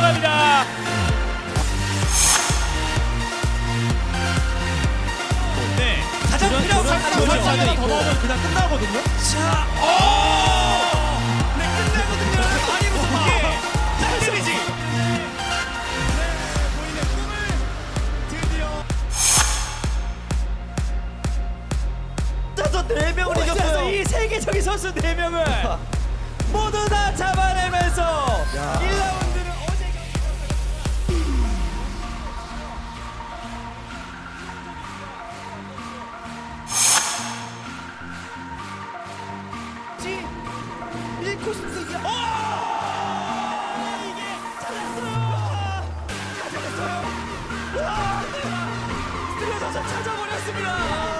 들어갑니다. 네. 가장 필요한 상황 상황이 상황이 더 넣으면 그냥 끝나거든요. 자, 오! 네, 끝나거든요. 아니, 무슨 이게 딱 때리지. 짜서 네 명을 어, 이겼어요. 이 세계적인 선수 4명을 아. 모두 다 잡아내면서 1라운드 코스트 이게 이게 찾았어요. 찾았어요. 스트레저 찾아버렸습니다.